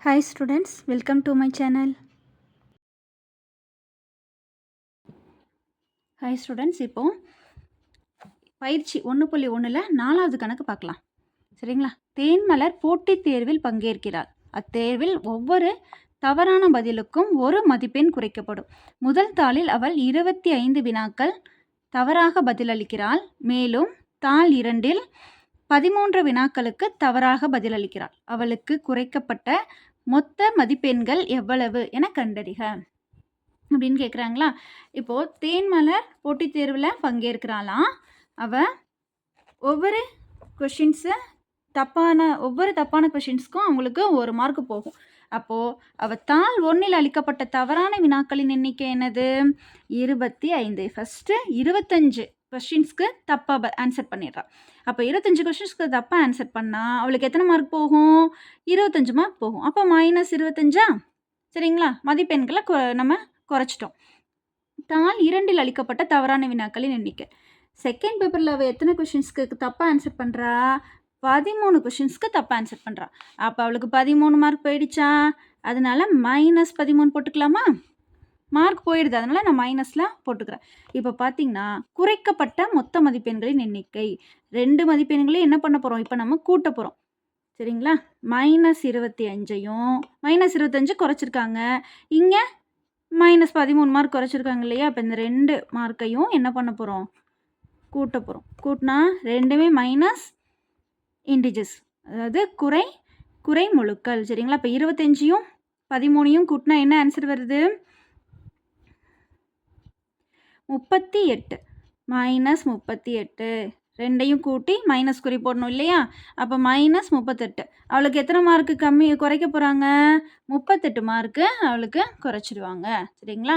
Hi students welcome to my channel hi students இப்போ பயிற்சி ஒன்று புள்ளி ஒன்றில் நாலாவது கணக்கு பார்க்கலாம். சரிங்களா? தேன்மலர் போட்டித் தேர்வில் பங்கேற்கிறாள் அத்தேர்வில் ஒவ்வொரு தவறான பதிலுக்கும் ஒரு மதிப்பெண் குறைக்கப்படும். முதல் தாளில் அவள் இருபத்தி ஐந்து வினாக்கள் தவறாக பதிலளிக்கிறாள். மேலும் தாள் இரண்டில் பதிமூன்று வினாக்களுக்கு தவறாக பதிலளிக்கிறாள். அவளுக்கு குறைக்கப்பட்ட மொத்த மதிப்பெண்கள் எவ்வளவு என கண்டறிக. அப்படின்னு கேட்குறாங்களா இப்போது தேன்மலர் போட்டித் தேர்வில் பங்கேற்கிறாளாம். அவள் ஒவ்வொரு கொஷின்ஸு தப்பான ஒவ்வொரு தப்பான கொஷின்ஸ்க்கும் அவங்களுக்கு ஒரு மார்க் போகும். அப்போது அவள் தாள் ஒன்றில் அளிக்கப்பட்ட தவறான வினாக்களின் எண்ணிக்கை என்னது? இருபத்தி ஐந்து. ஃபஸ்ட்டு இருபத்தஞ்சு. கொஷின்ஸ்க்கு தப்பாக ஆன்சர் பண்ணிடுறான் அப்போ இருபத்தஞ்சு கொஷின்ஸ்க்கு தப்பாக ஆன்சர் பண்ணால் அவளுக்கு எத்தனை மார்க் போகும்? இருபத்தஞ்சு மார்க் போகும். அப்போ மைனஸ் இருபத்தஞ்சா? சரிங்களா? மதிப்பெண்களை கொ நம்ம குறைச்சிட்டோம். தாள் இரண்டில் அளிக்கப்பட்ட தவறான வினாக்களின் எண்ணிக்கை. செகண்ட் பேப்பரில் அவள் எத்தனை கொஷின்ஸ்க்கு தப்பாக ஆன்சர் பண்ணுறா பதிமூணு கொஷின்ஸ்க்கு தப்பாக ஆன்சர் பண்ணுறா அப்போ அவளுக்கு பதிமூணு மார்க் போயிடுச்சா? அதனால மைனஸ் பதிமூணு போட்டுக்கலாமா? மார்க் போயிடுது. அதனால் நான் மைனஸ்லாம் போட்டுக்கிறேன். இப்போ பார்த்தீங்கன்னா குறைக்கப்பட்ட மொத்த மதிப்பெண்களின் எண்ணிக்கை. ரெண்டு மதிப்பெண்களையும் என்ன பண்ண போகிறோம் இப்போ நம்ம கூட்ட போகிறோம் சரிங்களா? மைனஸ் இருபத்தி அஞ்சையும் மைனஸ் இருபத்தஞ்சு குறைச்சிருக்காங்க. இங்கே மைனஸ் பதிமூணு மார்க் குறைச்சிருக்காங்க இல்லையா? இப்போ இந்த ரெண்டு மார்க்கையும் என்ன பண்ண போகிறோம் கூட்ட போகிறோம் கூட்டினா ரெண்டுமே மைனஸ் இண்டிஜஸ் அதாவது குறை குறை முழுக்கள் சரிங்களா? இப்போ இருபத்தஞ்சியும் பதிமூணையும் கூட்டினா என்ன ஆன்சர் வருது? முப்பத்தி எட்டு. மைனஸ் முப்பத்தி எட்டு. ரெண்டையும் கூட்டி மைனஸ் குறி போடணும் இல்லையா? அப்போ மைனஸ் முப்பத்தெட்டு. அவளுக்கு எத்தனை மார்க்கு கம்மி குறைக்க போகிறாங்க முப்பத்தெட்டு மார்க்கு அவளுக்கு குறைச்சிடுவாங்க. சரிங்களா?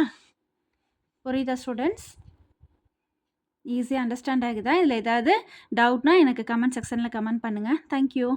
புரியுதா ஸ்டூடெண்ட்ஸ் ஈஸியாக அண்டர்ஸ்டாண்ட் ஆகுதா? இதில் ஏதாவது டவுட்னா எனக்கு கமெண்ட் செக்ஷனில் கமெண்ட் பண்ணுங்கள் தேங்க்யூ